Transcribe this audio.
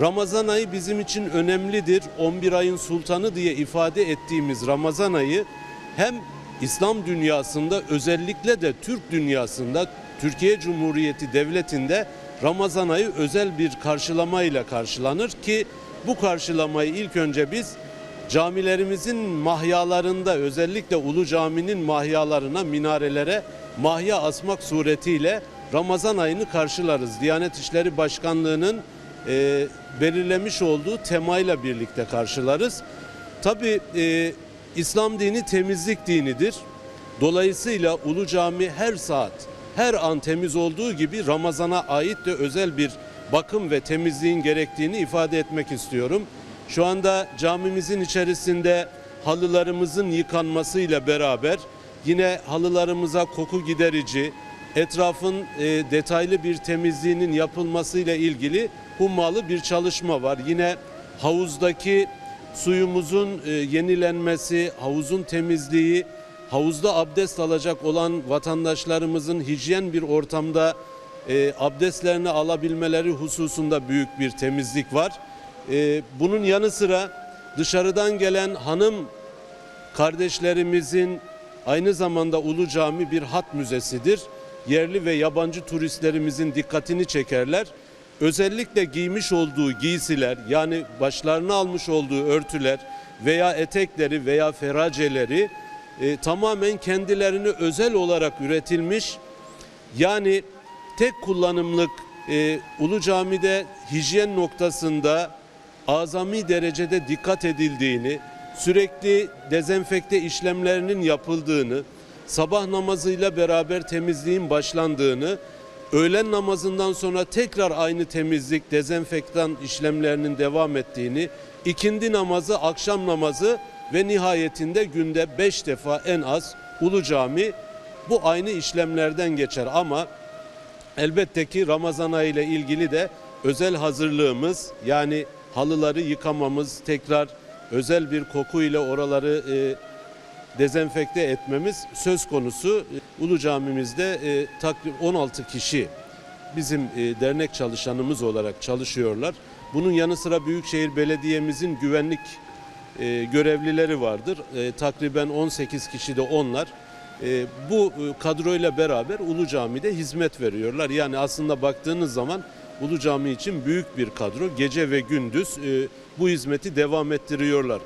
Ramazan ayı bizim için önemlidir. 11 ayın sultanı diye ifade ettiğimiz Ramazan ayı hem İslam dünyasında özellikle de Türk dünyasında Türkiye Cumhuriyeti Devleti'nde Ramazan ayı özel bir karşılamayla karşılanır ki bu karşılamayı ilk önce biz camilerimizin mahyalarında özellikle Ulu Cami'nin mahyalarına, minarelere mahya asmak suretiyle Ramazan ayını karşılarız. Diyanet İşleri Başkanlığı'nın e, belirlemiş olduğu temayla birlikte karşılarız. Tabi İslam dini temizlik dinidir. Dolayısıyla Ulu Cami her saat, her an temiz olduğu gibi Ramazan'a ait de özel bir bakım ve temizliğin gerektiğini ifade etmek istiyorum. Şu anda camimizin içerisinde halılarımızın yıkanmasıyla beraber yine halılarımıza koku giderici, etrafın e, detaylı bir temizliğinin yapılmasıyla ilgili hummalı bir çalışma var. Yine havuzdaki suyumuzun e, yenilenmesi, havuzun temizliği, havuzda abdest alacak olan vatandaşlarımızın hijyen bir ortamda e, abdestlerini alabilmeleri hususunda büyük bir temizlik var. Bunun yanı sıra dışarıdan gelen hanım kardeşlerimizin aynı zamanda Ulu Cami bir hat müzesidir. Yerli ve yabancı turistlerimizin dikkatini çekerler. Özellikle giymiş olduğu giysiler yani başlarına almış olduğu örtüler veya etekleri veya feraceleri e, tamamen kendilerini özel olarak üretilmiş yani tek kullanımlık e, Ulu Cami'de hijyen noktasında azami derecede dikkat edildiğini, sürekli dezenfekte işlemlerinin yapıldığını, sabah namazıyla beraber temizliğin başlandığını, öğlen namazından sonra tekrar aynı temizlik, dezenfektan işlemlerinin devam ettiğini, ikindi namazı, akşam namazı ve nihayetinde günde beş defa en az Ulu Cami bu aynı işlemlerden geçer. Ama Elbette ki Ramazan ayı ile ilgili de özel hazırlığımız yani halıları yıkamamız, tekrar özel bir koku ile oraları e, dezenfekte etmemiz söz konusu. Ulu Camimizde e, takriben 16 kişi bizim e, dernek çalışanımız olarak çalışıyorlar. Bunun yanı sıra Büyükşehir Belediye'mizin güvenlik e, görevlileri vardır. E, takriben 18 kişi de onlar. E, bu kadroyla beraber Ulu Cami'de hizmet veriyorlar. Yani aslında baktığınız zaman Ulu Cami için büyük bir kadro. Gece ve gündüz bu hizmeti devam ettiriyorlar.